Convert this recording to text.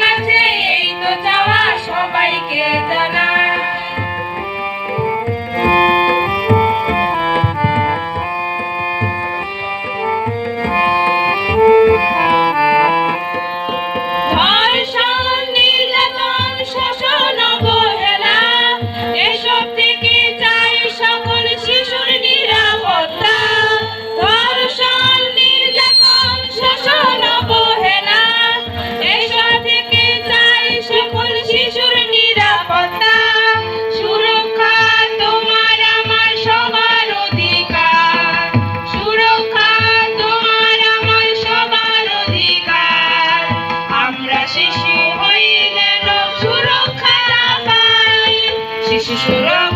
কাছে এই তো চাওয়া সবাইকে যা Se se chorar